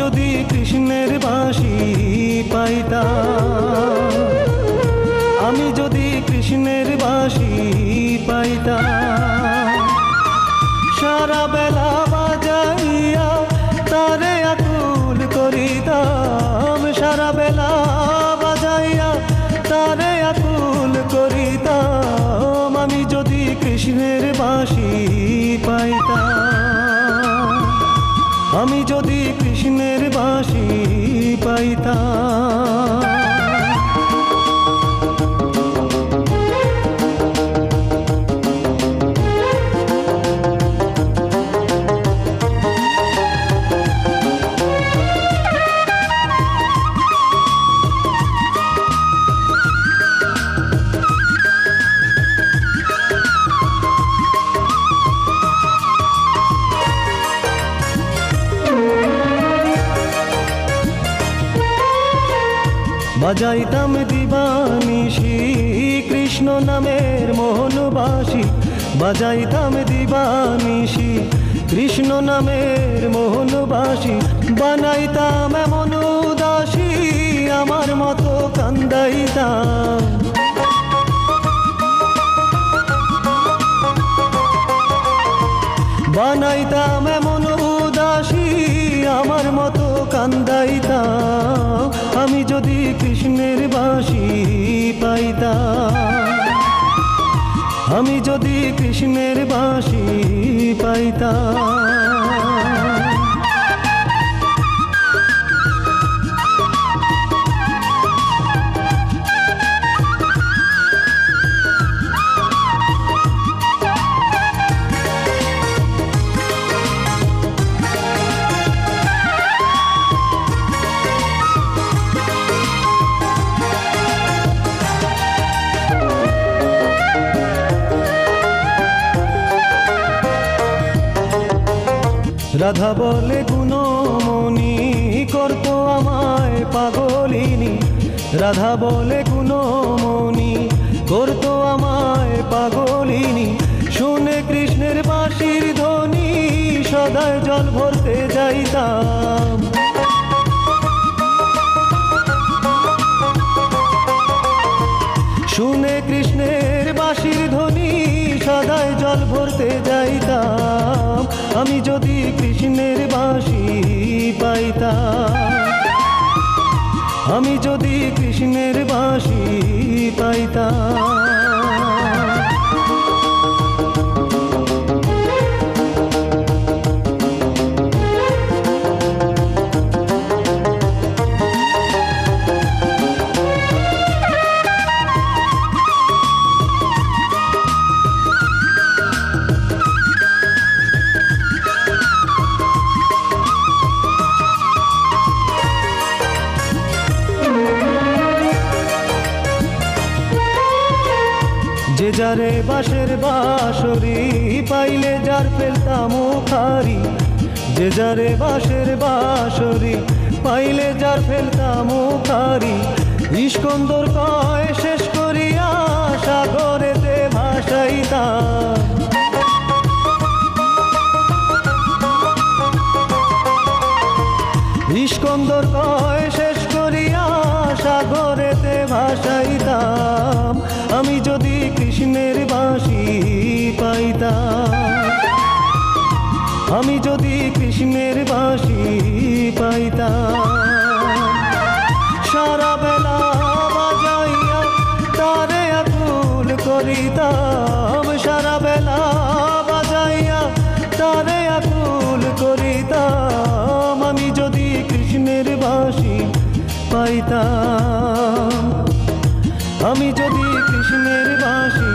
যদি কৃষ্ণের বাঁশি পাইতাম, আমি যদি কৃষ্ণের বাঁশি পাইতাম, সারা বেলা বাজাইয়া তারে আকুল করিতাম, সারা বেলা বাজাইয়া তারে আকুল করিতাম, আমি যদি কৃষ্ণের বাঁশি পাইতাম, আমি যদি বাজাইতাম দিবানিশি কৃষ্ণ নামের মোহনবাসী। বাজাইতাম দিবানিশি কৃষ্ণ নামের মোহনবাসী। বানাইতাম এমন উদাসী, আমার মতো কান্দাইতাম। বানাইতাম এমন উদাসী, আমার মতো কান্দাইতাম। আমি যদি কৃষ্ণের বাঁশি পাইতাম রাধা বলে, গুণমণি করতো আমায় পাগলিনী। রাধা বলে, গুণমণি করতো আমায় পাগলিনী। শুনে কৃষ্ণের বাঁশির ধ্বনি, সদায় জল ভরতে যাইতাম। শুনে কৃষ্ণের বাঁশির ধ্বনি সদায় জল ভরতে যাইতাম আমি যদি কৃষ্ণের বাঁশি পাইতাম। আমি যদি কৃষ্ণের বাঁশি পাইতাম। যারে বাঁশের বাঁশরি পাইলে যার ফেলতাম খারি যে যারে বাঁশের বাঁশরি পাইলে যার ফেলতাম খারি ইস্কন্দর কয়, শেষ করিয়া সাগরেতে ভাসাইতাম। ইস্কন্দর কয় পাইতাম সারা বেলা বাজাইয়া তারে আকুল করিতাম। সারা বাজাইয়া তারে আকুল করিতাম। আমি যদি কৃষ্ণের বাঁশি পাইতাম। আমি যদি কৃষ্ণের বাঁশি